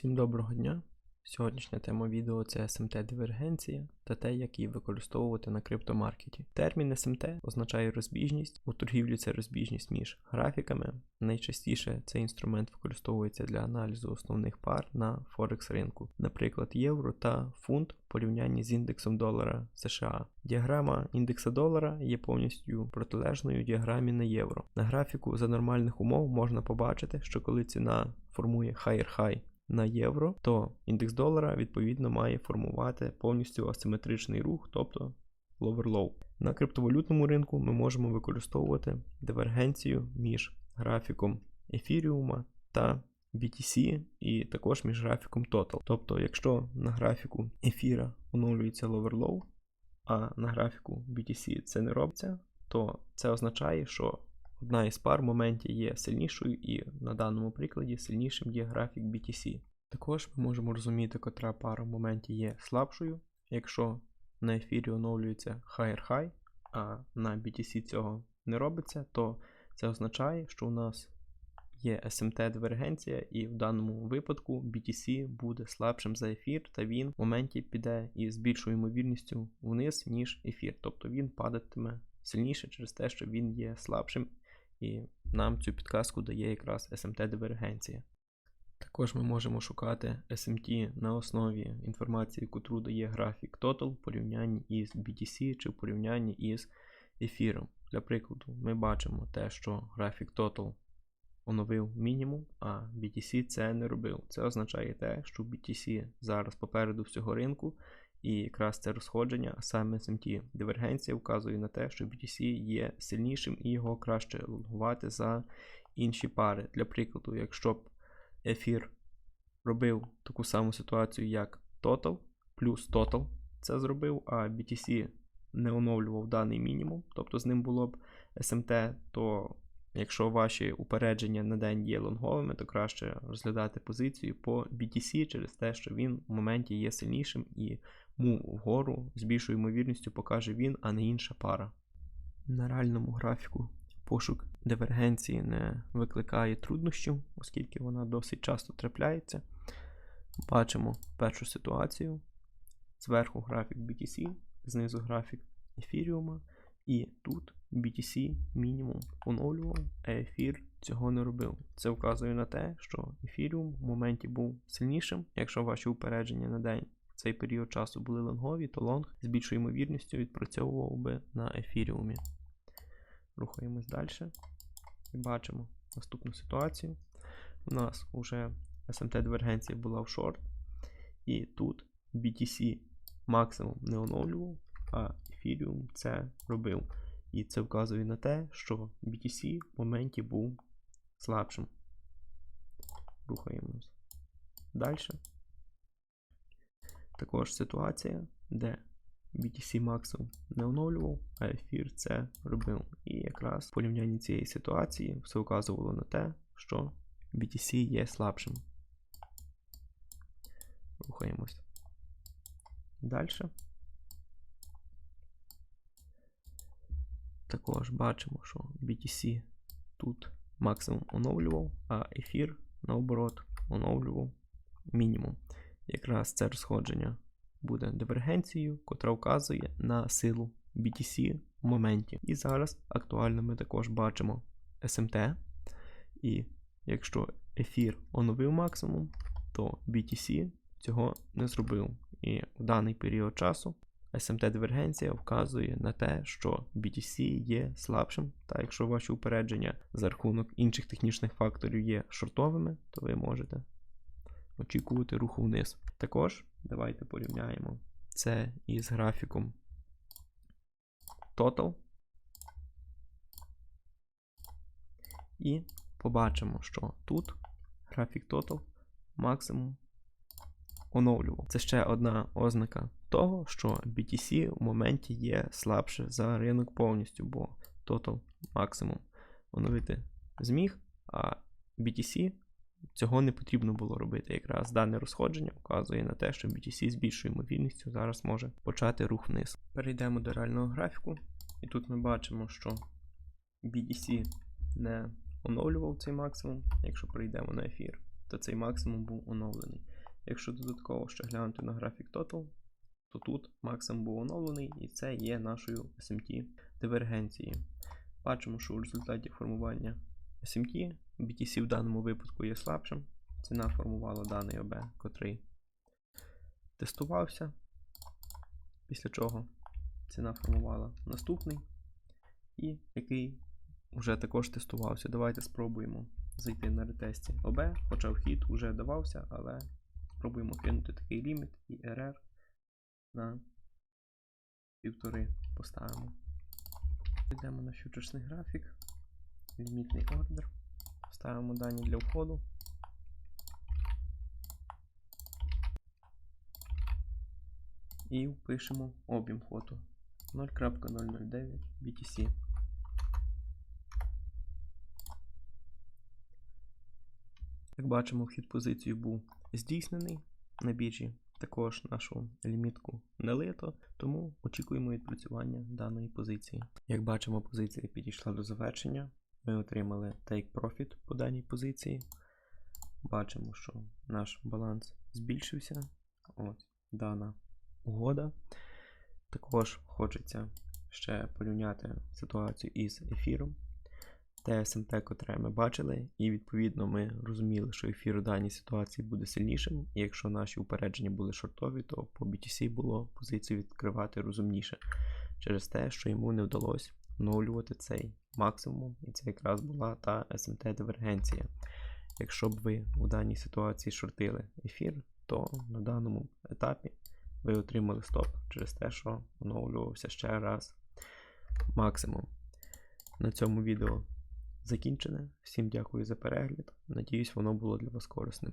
Усім доброго дня! Сьогоднішня тема відео це SMT дивергенція та те, як її використовувати на криптомаркеті. Термін SMT означає розбіжність. У торгівлі це розбіжність між графіками. Найчастіше цей інструмент використовується для аналізу основних пар на Форекс ринку, наприклад, євро та фунт в порівнянні з індексом долара США. Діаграма індекса долара є повністю протилежною діаграмі на євро. На графіку за нормальних умов можна побачити, що коли ціна формує higher high на євро, то індекс долара відповідно має формувати повністю асиметричний рух, тобто lower low. На криптовалютному ринку ми можемо використовувати дивергенцію між графіком ефіріума та BTC і також між графіком Total. Тобто, якщо на графіку ефіра оновлюється lower low, а на графіку BTC це не робиться, то це означає, що одна із пар в моменті є сильнішою, і на даному прикладі сильнішим є графік BTC. Також ми можемо розуміти, котра пара в моменті є слабшою, якщо на ефірі оновлюється higher high, а на BTC цього не робиться, то це означає, що у нас є SMT дивергенція, і в даному випадку BTC буде слабшим за ефір, та він в моменті піде із більшою ймовірністю вниз, ніж ефір. Тобто він падатиме сильніше через те, що він є слабшим і нам цю підказку дає якраз SMT-дивергенція. Також ми можемо шукати SMT на основі інформації, яку дає графік Total в порівнянні із BTC чи в порівнянні із ефіром. Для прикладу, ми бачимо те, що графік Total оновив мінімум, а BTC це не робив. Це означає те, що BTC зараз попереду всього ринку, і якраз це розходження, а саме SMT дивергенція вказує на те, що BTC є сильнішим і його краще лонгувати за інші пари. Для прикладу, якщо б ефір робив таку саму ситуацію, як Total, плюс Total це зробив, а BTC не оновлював даний мінімум, тобто з ним було б SMT, то якщо ваші упередження на день є лонговими, то краще розглядати позицію по BTC через те, що він в моменті є сильнішим і му вгору з більшою ймовірністю покаже він, а не інша пара. На реальному графіку пошук дивергенції не викликає труднощів, оскільки вона досить часто трапляється. Бачимо першу ситуацію. Зверху графік BTC, знизу графік ефіріума. І тут BTC мінімум оновлював, а ефір цього не робив. Це вказує на те, що ефіріум в моменті був сильнішим, якщо ваші упередження на день в цей період часу були лонгові, то лонг з більшою ймовірністю відпрацьовував би на ефіріумі. Рухаємось далі і бачимо наступну ситуацію. У нас вже SMT-дивергенція була в шорт, і тут BTC максимум не оновлював, а ефіріум це робив. І це вказує на те, що BTC в моменті був слабшим. Рухаємось далі. Також ситуація, де BTC максимум не оновлював, а ефір це робив. І якраз в порівнянні цієї ситуації все вказувало на те, що BTC є слабшим. Рухаємось далі. Також бачимо, що BTC тут максимум оновлював, а ефір, наоборот, оновлював мінімум якраз це розходження буде дивергенцією, котра вказує на силу BTC в моменті. І зараз актуально ми також бачимо SMT. І якщо ефір оновив максимум, то BTC цього не зробив. І в даний період часу SMT-дивергенція вказує на те, що BTC є слабшим, та якщо ваші упередження за рахунок інших технічних факторів є шортовими, то ви можете очікувати руху вниз. Також давайте порівняємо це із графіком Total. І побачимо, що тут графік Total максимум оновлював. Це ще одна ознака того, що BTC в моменті є слабше за ринок повністю, бо Total максимум оновити зміг, а BTC Цього не потрібно було робити. Якраз дане розходження вказує на те, що BTC з більшою ймовірністю зараз може почати рух вниз. Перейдемо до реального графіку, і тут ми бачимо, що BTC не оновлював цей максимум, якщо перейдемо на ефір. то цей максимум був оновлений. Якщо додатково ще глянути на графік Total, то тут максимум був оновлений, і це є нашою SMT дивергенцією. Бачимо, що у результаті формування SMT BTC в даному випадку є слабшим. Ціна формувала даний ОБ, котрий тестувався. Після чого ціна формувала наступний, і який вже також тестувався. Давайте спробуємо зайти на ретесті ОБ, хоча вхід вже давався, але спробуємо кинути такий ліміт і RR на півтори поставимо. Йдемо на фьючерсний графік, лімітний ордер, ставимо дані для входу. І впишемо об'єм фото 0.009 BTC. Як бачимо, вхід позицію був здійснений на біржі. Також нашу лімітку не лито, тому очікуємо відпрацювання даної позиції. Як бачимо, позиція підійшла до завершення. Ми отримали take profit по даній позиції. Бачимо, що наш баланс збільшився. Ось дана угода. Також хочеться ще порівняти ситуацію із ефіром. Те СМТ, котре ми бачили, і відповідно ми розуміли, що ефір у даній ситуації буде сильнішим, і якщо наші упередження були шортові, то по BTC було позицію відкривати розумніше через те, що йому не вдалося обнулювати цей максимум, і це якраз була та СМТ-дивергенція. Якщо б ви у даній ситуації шортили ефір, то на даному етапі ви отримали стоп через те, що оновлювався ще раз максимум. На цьому відео закінчене. Всім дякую за перегляд. Надіюсь, воно було для вас корисним.